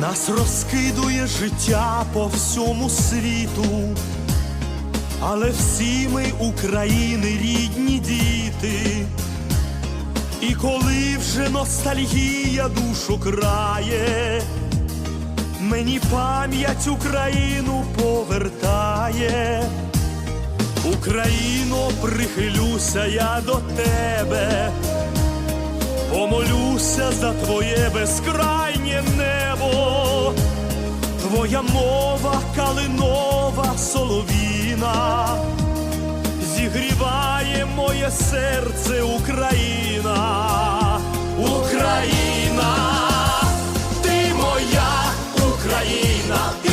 Нас розкидує життя по всьому світу, але всі ми України рідні діти. І коли вже ностальгія душу крає, мені пам'ять Україну повертає. Україно, прихилюся я до тебе, помолюся за твоє безкрайнє небо, твоя мова калинова соловіна, зігріває моє серце Україна, Україна, ти моя Україна,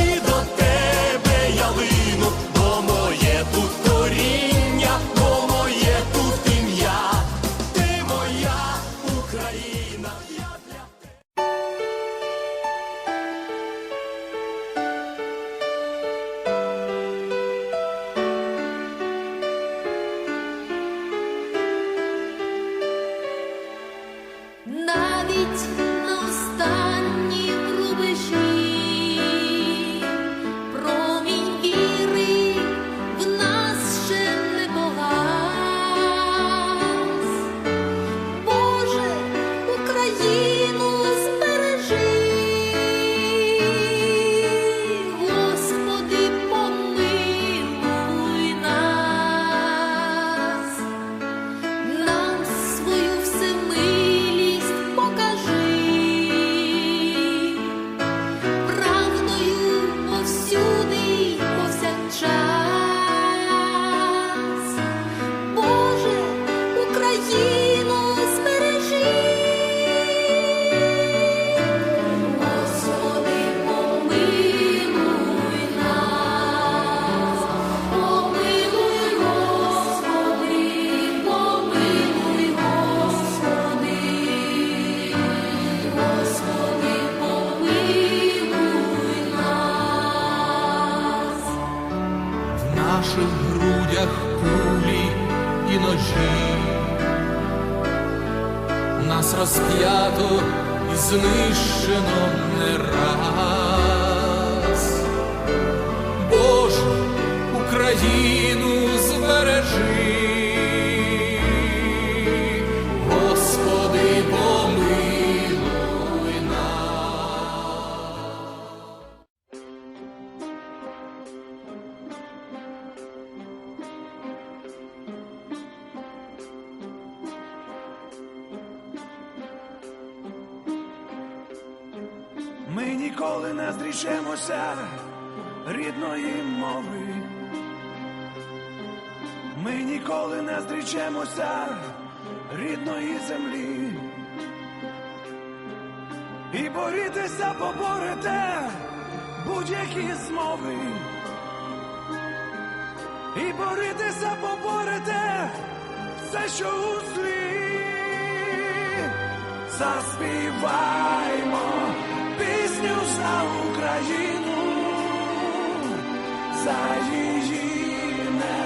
Україну збережи, Господи, помилуй нас. Ми ніколи не зрічемося рідної мови. Ми ніколи не зрічемося рідної землі. І борітися поборете будь-які змови. І борітися поборете все, що у злі. Заспіваймо пісню за Україну, за її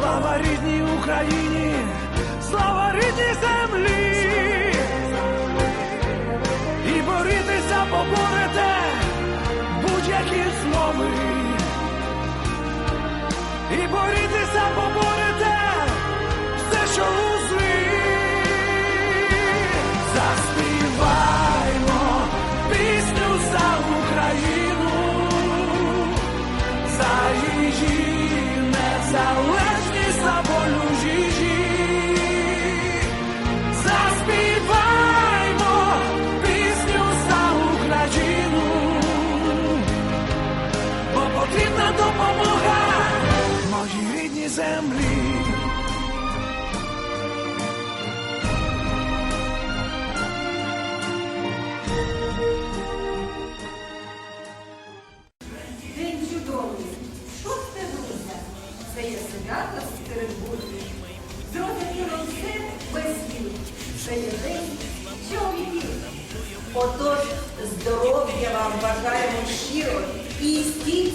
Слава рідній Україні, слава рідній землі. І боритися поборете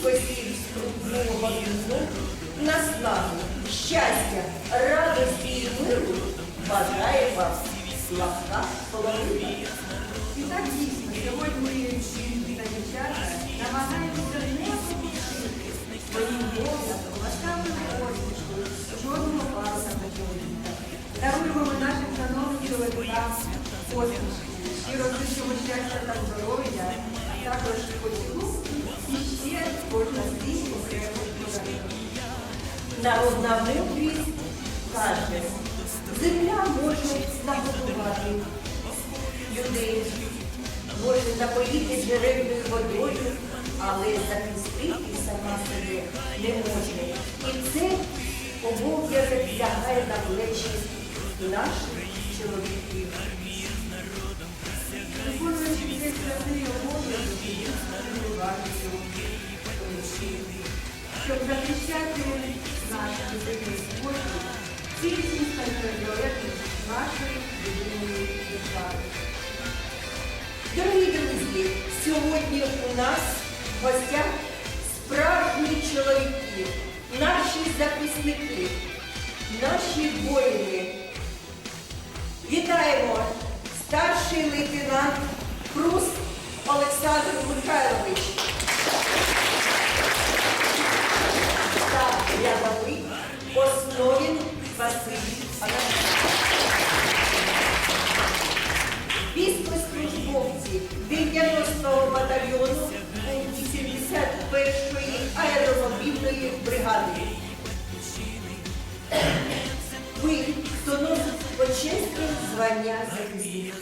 стійкості в скрутного візну, наснаги, щастя, радості і миру бажає вам славка половина. І так дійсно, сьогодні жінки та дівчата намагаються не опустити своїм доглядом, ласкавою посмішкою, жодного палка на чоловіка. Даруємо ми нашим шановним чоловікам посмішки, щиро зичимо щастя та здоров'я, а також поцілунки і ще кожна з них окремо подарунок. Народна мудрість каже, земля може нагодувати людей, може напоїти джерельною водою, але захистити сама себе не може. І це обов'язок лягає на плечі наших чоловіків. Виконуючи цей святий обов'язок, ми щоб захищати наш єдиний спосіб, цілісність та незалежність нашої єдиної держави. Дорогі друзі, сьогодні у нас в гостях справжні чоловіки, наші захисники, наші воїни. Вітаємо старший лейтенант Прус Олександр Михайлович. Аеромобільної. Ви, хто носить почесне звання захисників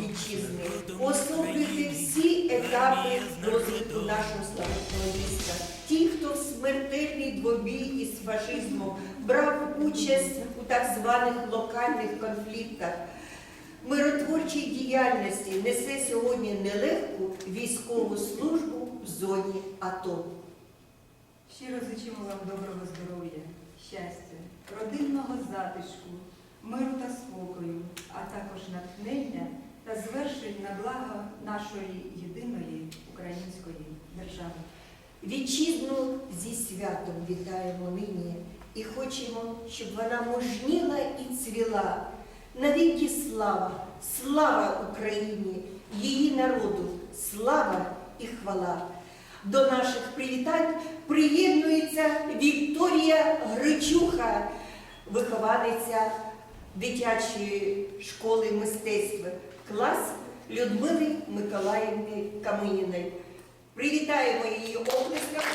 вітчизни, особлюєте всі етапи розвитку нашого славетного міста. Ті, хто в смертельній двобій із фашизмом брав участь у так званих локальних конфліктах, миротворчій діяльності несе сьогодні нелегку військову службу в зоні АТО. Щиро зичимо вам доброго здоров'я, щастя, родинного затишку, миру та спокою, а також натхнення та звершень на благо нашої єдиної української держави. Вітчизну зі святом вітаємо нині і хочемо, щоб вона можніла і цвіла. Навіки слава, слава Україні, її народу, слава і хвала. До наших привітань приєднується Вікторія Гричуха, вихованиця дитячої школи мистецтва, клас Людмили Миколаївни Каминіної. Привітаємо її оплесками.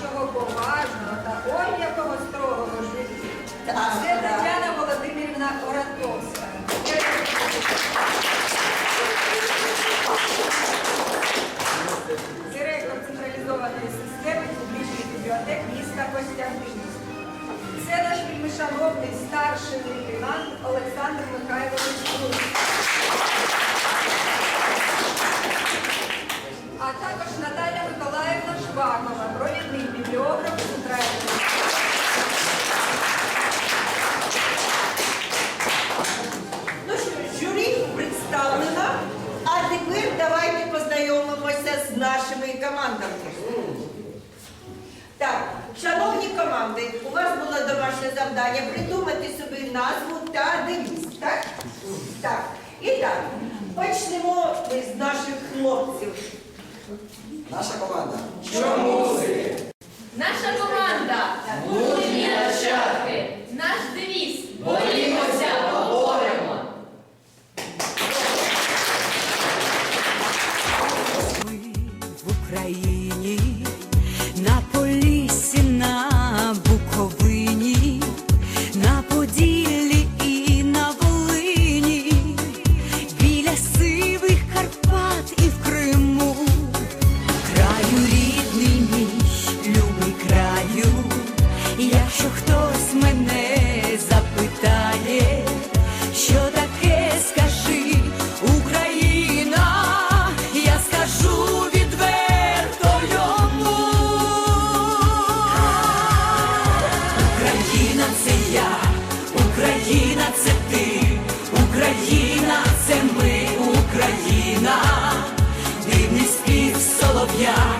нашого поважного та ой якого строгого життя це Тетяна Володимирівна Оратовська. Директор централізованої системи публічних бібліотек міста Костянтинівська. Це наш вельмишановний старший лейтенант Олександр Михайлович Круз. А також Наталя Миколаївна Швакова, познайомимося з нашими командами. Так, шановні команди, у вас було домашнє завдання придумати собі назву та девіз, так? Так. І так, почнемо з наших хлопців. Наша команда. Чому? Наша команда. Мужні начата. 아니야.